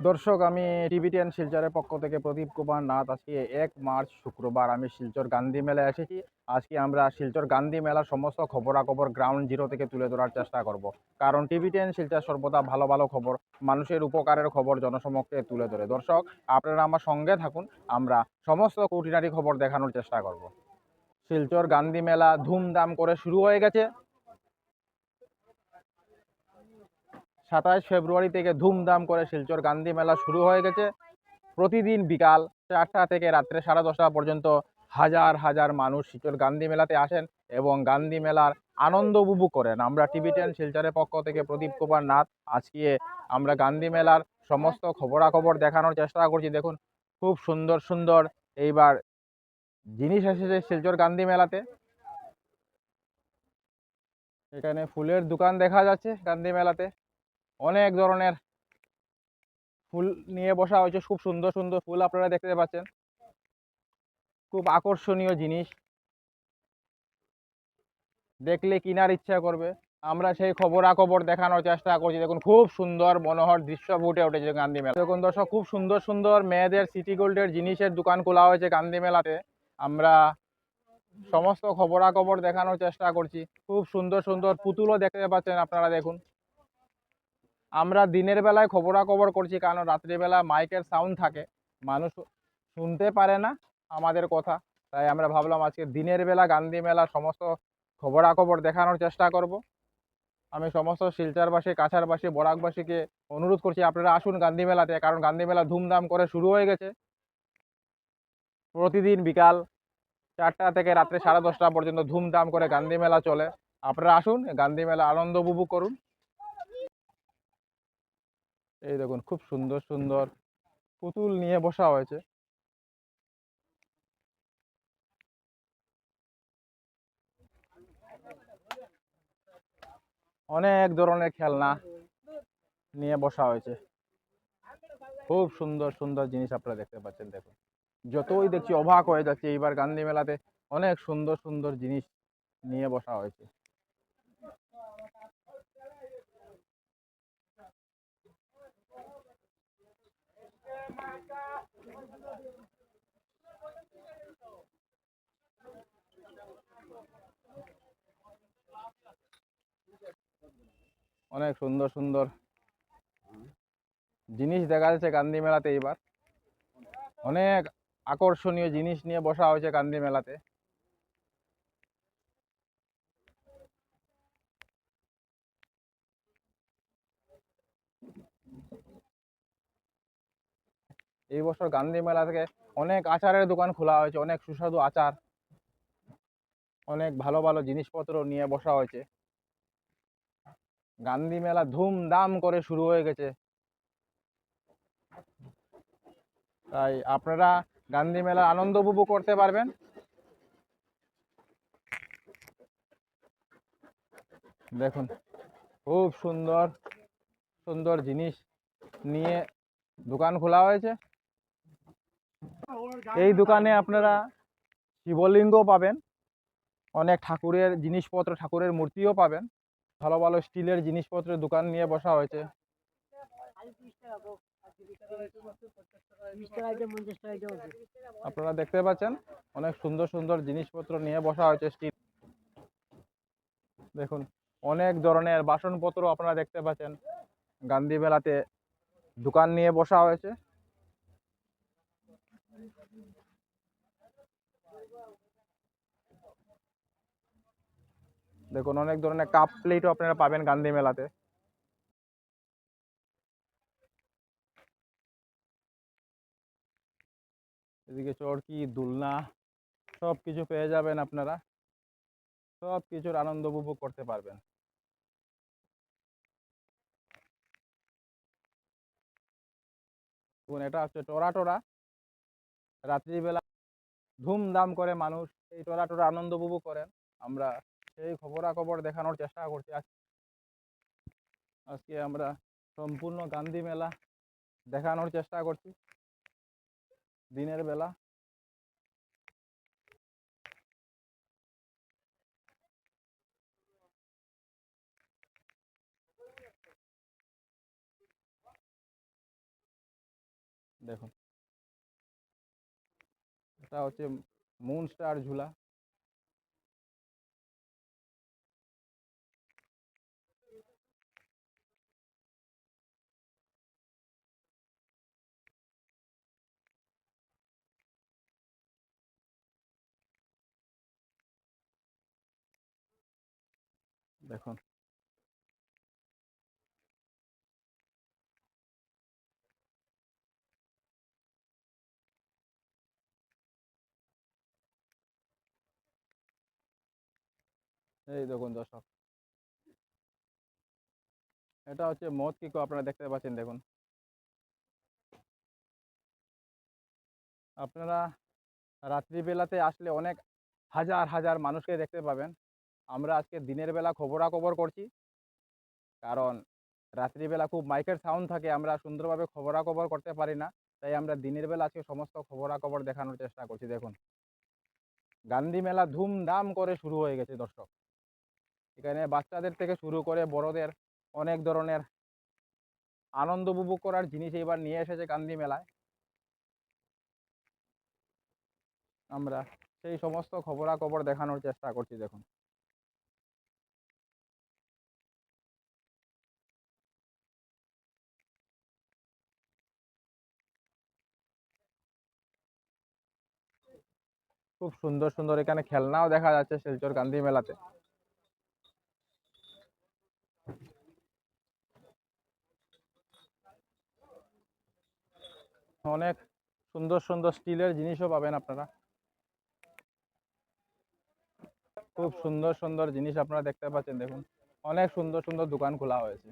দর্শক, আমি TV ten শিলচরের পক্ষ থেকে প্রদীপ কুমার নাথ। আজকে এক মার্চ শুক্রবার, আমি শিলচর গান্ধী মেলায় এসেছি আজকে আমরা শিলচর গান্ধী মেলার সমস্ত খবরাখবর গ্রাউন্ড জিরো থেকে তুলে ধরার চেষ্টা করব। কারণ টিভি টেন শিলচর সর্বদা ভালো ভালো খবর, মানুষের উপকারের খবর জনসমক্ষে তুলে ধরে। দর্শক, আপনারা আমার সঙ্গে থাকুন, আমরা সমস্ত খুঁটিনাটি খবর দেখানোর চেষ্টা করব। শিলচর গান্ধী মেলা ধুমধাম করে শুরু হয়ে গেছে। সাতাশ ফেব্রুয়ারি থেকে ধুমধাম করে শিলচর গান্ধী মেলা শুরু হয়ে গেছে। প্রতিদিন বিকাল চারটা থেকে রাত্রে সাড়ে দশটা পর্যন্ত হাজার হাজার মানুষ শিলচর গান্ধী মেলাতে আসেন এবং গান্ধী মেলার আনন্দ উপভোগ করেন। আমরা টিভি টেন শিলচরের পক্ষ থেকে প্রদীপ কুমার নাথ আজকে আমরা গান্ধী মেলার সমস্ত খবরাখবর দেখানোর চেষ্টা করছি। দেখুন, খুব সুন্দর সুন্দর এইবার জিনিস এসেছে শিলচর গান্ধী মেলাতে। এখানে ফুলের দোকান দেখা যাচ্ছে গান্ধী মেলাতে। অনেক ধরনের ফুল নিয়ে বসা হয়েছে, খুব সুন্দর সুন্দর ফুল আপনারা দেখতে পাচ্ছেন। খুব আকর্ষণীয় জিনিস। দেখলে কেনার ইচ্ছা করবে। আমরা সেই খবরাখবর দেখানোর চেষ্টা করছি। দেখুন, খুব সুন্দর মনোহর দৃশ্য ফুটে উঠেছে গান্ধী মেলা দেখুন দর্শক, খুব সুন্দর সুন্দর মেয়েদের সিটি গোল্ডের জিনিসের দোকান খোলা হয়েছে গান্ধী মেলাতে। আমরা সমস্ত খবরাখবর দেখানোর চেষ্টা করছি। খুব সুন্দর সুন্দর পুতুলও দেখতে পাচ্ছেন আপনারা, দেখুন। আমরা দিনের বেলায় খবরাখবর করছি, কারণ রাত্রিবেলা মাইকের সাউন্ড থাকে। মানুষ শুনতে পারে না আমাদের কথা। তাই আমরা ভাবলাম আজকে দিনের বেলা গান্ধী মেলা সমস্ত খবরাখবর দেখানোর চেষ্টা করব। আমি সমস্ত শিলচারবাসী কাছারবাসী বরাকবাসীকে অনুরোধ করছি, আপনারা আসুন গান্ধী মেলাতে, কারণ গান্ধী মেলা ধুমধাম করে শুরু হয়ে গেছে। প্রতিদিন বিকাল চারটা থেকে রাত্রে সাড়ে দশটা পর্যন্ত ধুমধাম করে গান্ধী মেলা চলে। আপনারা আসুন, গান্ধী মেলা আনন্দ উপভোগ করুন। এই দেখুন, খুব সুন্দর সুন্দর। পুতুল নিয়ে বসা হয়েছে। অনেক ধরনের খেলনা নিয়ে বসা হয়েছে। খুব সুন্দর সুন্দর জিনিস আপনারা দেখতে পাচ্ছেন, দেখুন। যতই দেখছি, অবাক হয়ে যাচ্ছে, এইবার গান্ধী মেলাতে অনেক সুন্দর সুন্দর জিনিস নিয়ে বসা হয়েছে। অনেক সুন্দর সুন্দর। জিনিস দেখা যাচ্ছে কান্দি মেলাতে এইবার। অনেক আকর্ষণীয় জিনিস নিয়ে বসা হয়েছে কান্দি মেলাতে। এই বছর গান্ধী মেলা থেকে অনেক আচারের দোকান খোলা হয়েছে, অনেক সুস্বাদু আচার, অনেক ভালো ভালো জিনিসপত্র নিয়ে বসা হয়েছে। গান্ধী মেলা ধুমধাম করে শুরু হয়ে গেছে। তাই আপনারা গান্ধী মেলার আনন্দ উপভোগ করতে পারবেন। দেখুন, খুব সুন্দর সুন্দর জিনিস নিয়ে দোকান খোলা হয়েছে। এই দোকানে আপনারা শিবলিঙ্গ পাবেন, অনেক ঠাকুরের জিনিসপত্র, ঠাকুরের মূর্তিও পাবেন। ভালো ভালো স্টিলের জিনিসপত্রের দোকান নিয়ে বসা হয়েছে। আপনারা দেখতে পাচ্ছেন, অনেক সুন্দর সুন্দর জিনিসপত্র নিয়ে বসা হয়েছে স্টিল। দেখুন, অনেক ধরনের বাসনপত্র আপনারা দেখতে পাচ্ছেন। গান্ধী মেলাতে দোকান নিয়ে বসা হয়েছে। দেখুন, অনেক ধরনের কাপ প্লেটও আপনারা পাবেন গান্ধী মেলাতে। এদিকে চরকি, দুলনা সব কিছু পেয়ে যাবেন আপনারা। সব কিছুর আনন্দ উপভোগ করতে পারবেন। এটা হচ্ছে টোরা টোরা। রাত্রিবেলা ধুমধাম করে মানুষ এই টোরা টোরা আনন্দ উপভোগ করেন। আমরা সেই খবরাখবর দেখানোর চেষ্টা করছি। আজ আজকে আমরা সম্পূর্ণ গান্ধী মেলা দেখানোর চেষ্টা করছি। দিনের বেলা। দেখুন। এটা হচ্ছে মুন স্টার ঝুলা দেখুন এই দেখুন দর্শক। এটা হচ্ছে মদ কিকো আপনারা দেখতে পাচ্ছেন দেখুন। আপনারা রাত্রিবেলাতে আসলে অনেক হাজার হাজার মানুষকে দেখতে পাবেন। আমরা আজকে দিনের বেলা খবরাখবর করছি। কারণ রাত্রিবেলা খুব মাইকের সাউন্ড থাকে, আমরা সুন্দরভাবে খবরাখবর করতে পারি না। তাই আমরা দিনের বেলা আজকে সমস্ত খবরাখবর দেখানোর চেষ্টা করছি, দেখুন। গান্ধী মেলা ধুমধাম করে শুরু হয়ে গেছে, দর্শক। এখানে বাচ্চাদের থেকে শুরু করে বড়দের অনেক ধরনের আনন্দ উপভোগ করার জিনিস এবার নিয়ে এসেছে গান্ধী মেলায়। আমরা সেই সমস্ত খবরাখবর দেখানোর চেষ্টা করছি, দেখুন। খুব সুন্দর সুন্দর এখানে খেলনাও দেখা যাচ্ছে শিলচর গান্ধী মেলাতে। অনেক সুন্দর সুন্দর স্টিলের জিনিসও পাবেন আপনারা। খুব সুন্দর সুন্দর জিনিস আপনারা দেখতে পাচ্ছেন, দেখুন। অনেক সুন্দর সুন্দর দোকান খোলা হয়েছে।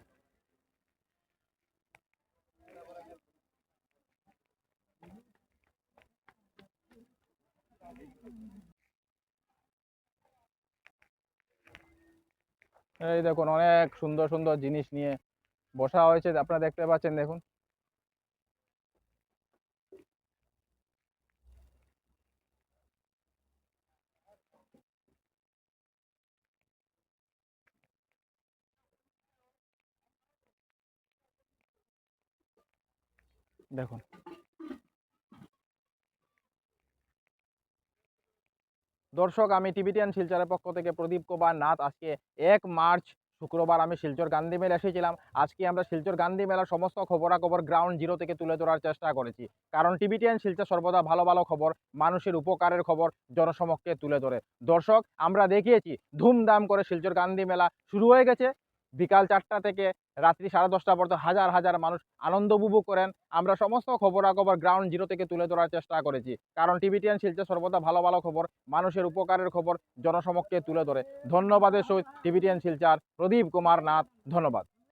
এই দেখুন অনেক সুন্দর সুন্দর জিনিস নিয়ে বসা হয়েছে। আপনারা দেখতে পাচ্ছেন দেখুন। দেখুন। দর্শক, আমি টিভিটিয়ান শিলচরের পক্ষ থেকে প্রদীপ কুমার নাথ। আজকে এক মার্চ, শুক্রবার আমি শিলচর গান্ধী মেলা এসেছিলাম। আজকে আমরা শিলচর গান্ধী মেলার সমস্ত খবরাখবর গ্রাউন্ড জিরো থেকে তুলে ধরার চেষ্টা করেছি। কারণ টিভিটিয়ান শিলচর সর্বদা ভালো ভালো খবর, মানুষের উপকারের খবর জনসমক্ষে তুলে ধরে। দর্শক, আমরা দেখিয়েছি, ধুমধাম করে শিলচর গান্ধী মেলা শুরু হয়ে গেছে। বিকাল চারটা থেকে রাত্রি সাড়ে দশটা পর্যন্ত হাজার হাজার মানুষ আনন্দ উপভোগ করেন। আমরা সমস্ত খবরাখবর গ্রাউন্ড জিরো থেকে তুলে ধরার চেষ্টা করেছি। কারণ টিভিটিয়ান শিলচর সর্বদা ভালো ভালো খবর, মানুষের উপকারের খবর, জনসমক্ষে তুলে ধরে। ধন্যবাদের সহিত টিভিটিয়ান শিলচার, প্রদীপ কুমার নাথ, ধন্যবাদ।